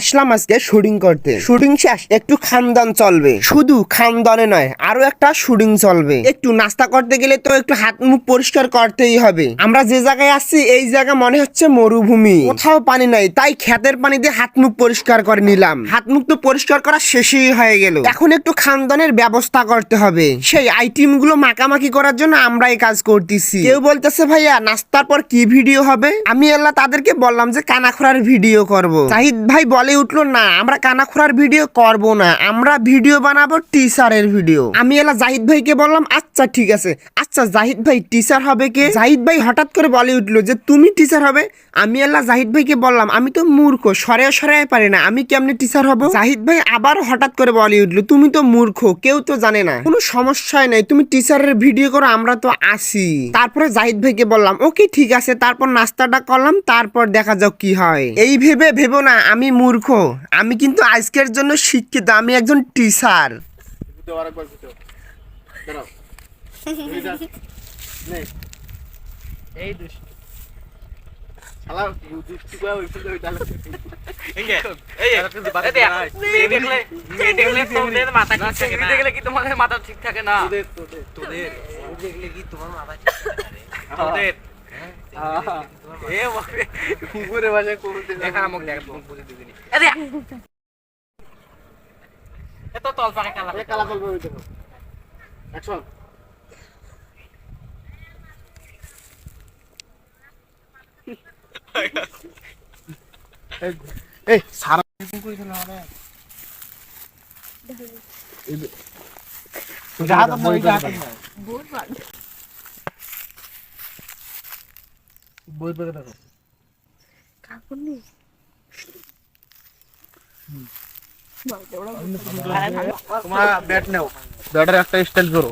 আসলাম আজকে শুটিং করতে। শুটিং শেষ, একটু খানদান চলবে। শুধু খানদানে নয়, আরও একটা শুটিং চলবে। একটু নাস্তা করতে গেলে তো একটু হাত মুখ পরিষ্কার করতেই হবে। আমরা যে জায়গায় আসছি এই জায়গা মনে হচ্ছে মরুভূমি। কোথাও পানি নাই, তাই ক্ষেতের পানি দিয়ে হাত মুখ পরিষ্কার করে নিলাম। হাত মুখ তো পরিষ্কার করা শেষই হয়ে গেল। এখন একটু খানদানের ব্যবস্থা করতে হবে। সেই আইটেমগুলো মাখামাখি করার জন্য আমরা এই কাজ করতেছি। কেউ বলতেছে, ভাইয়া, নাস্তার পর কি ভিডিও হবে? আমি আল্লাহ তাদেরকে বললাম যে, কানাখোরার ভিডিও করব। জাহিদ ভাই বলে উঠল, না, আমরা কানাখোরার ভিডিও করব না, আমরা ভিডিও বানাবো টিচারের ভিডিও আমি এলা জাহিদ ভাইকে বললাম আচ্ছা ঠিক আছে। আচ্ছা জাহিদ ভাই টিচার হবে কে? জাহিদ ভাই হঠাৎ করে বলে উঠল যে, তুমি টিচার হবে? আমি আল্লাহ জাহিদ ভাইকে বললাম, আমি তো মূর্খ সরে সরে পারি না, আমি কেমনে টিচার হব? জাহিদ ভাই আবার হঠাৎ করে বলে উঠল, তুমি তো মূর্খ, কেউ তো জানে না, কোনো সমস্যাই নাই, তুমি টিচারের ভিডিও করো, আমরা তো আসি। তারপরে জাহিদ ভাইকে বললাম, ওকে, ঠিক আছে। তারপর নাস্তাটা করলাম, তারপর দেখা যাক কি হয়। এই ভেবে ভেবো না, আমি মূর্খ আমি কিন্তু আজকের জন্য শিক্ষিত আমি একজন টিচার দেখলে ঠিক থাকে কি তোমাদের মাথা ঠিক থাকে না তোদের তোদের দেখলে কি তোমার মাথা তোদের এ বাপরে কুকুরে দেখা মুখ দেখ। দিবি এত তল পাকে কালা। এ কালা করবে ওই দেখো। অ্যাকশন এই সারা যা তো মই যা বই পড়ে দেখো তোমার ব্যাট নাও। ব্যাটের একটা স্টাইল করো